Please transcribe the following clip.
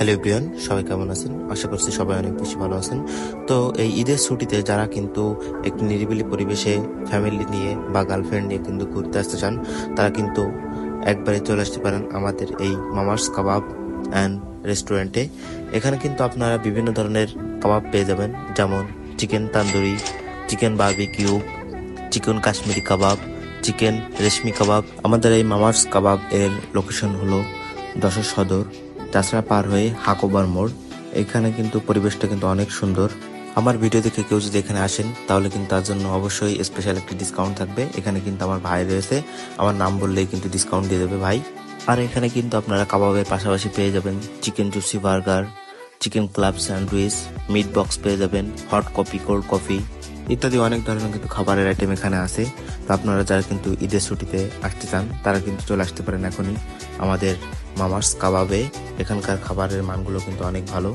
Hello everyone, সবাই কেমন আছেন? আশা করছি সবাই অনেক বেশি ভালো আছেন। তো এই ঈদের ছুটিতে যারা কিন্তু একটি নিরিবিলি পরিবেশে ফ্যামিলি নিয়ে বা গার্লফ্রেন্ড নিয়ে কিন্তু ঘুরতে আসতে চান, তারা কিন্তু একবারে চলে আসতে পারেন আমাদের এই মামার্স কাবাব অ্যান্ড রেস্টুরেন্টে। এখানে কিন্তু আপনারা বিভিন্ন ধরনের কাবাব পেয়ে যাবেন, যেমন chicken tandoori, chicken barbecue, chicken Kashmiri kebab, chicken reshmi kebab. আমাদের এই মামার্স কাবাব এর লোকেশন হলো যশোর সদর। তাছাড়া পার হয়ে হাকোবার মোড়। এখানে কিন্তু পরিবেশটা কিন্তু অনেক সুন্দর। আমার ভিডিও দেখে কেউ যদি এখানে আসেন, তাহলে কিন্তু তার জন্য অবশ্যই স্পেশাল একটি ডিসকাউন্ট থাকবে। এখানে কিন্তু আমার ভাই রয়েছে। আমার নাম বললেই কিন্তু ডিসকাউন্ট দিয়ে দেবে ভাই। আর এখানে কিন্তু আপনারা কাবাবের পাশাপাশি পেয়ে যাবেন chicken juicy burger chicken club sandwich meat box পেয়ে যাবেন হট কফি কোল্ড কফি ইত্যাদি অনেক ধরনের কিন্তু খাবারের আইটেম এখানে আছে। তো আপনারা যারা কিন্তু ঈদের ছুটিতে আসতে চান, তারা কিন্তু চলে আসতে পারেন এখনই। আমাদের মামার্স কাবাবে এখানকার খাবারের মানগুলো কিন্তু অনেক ভালো।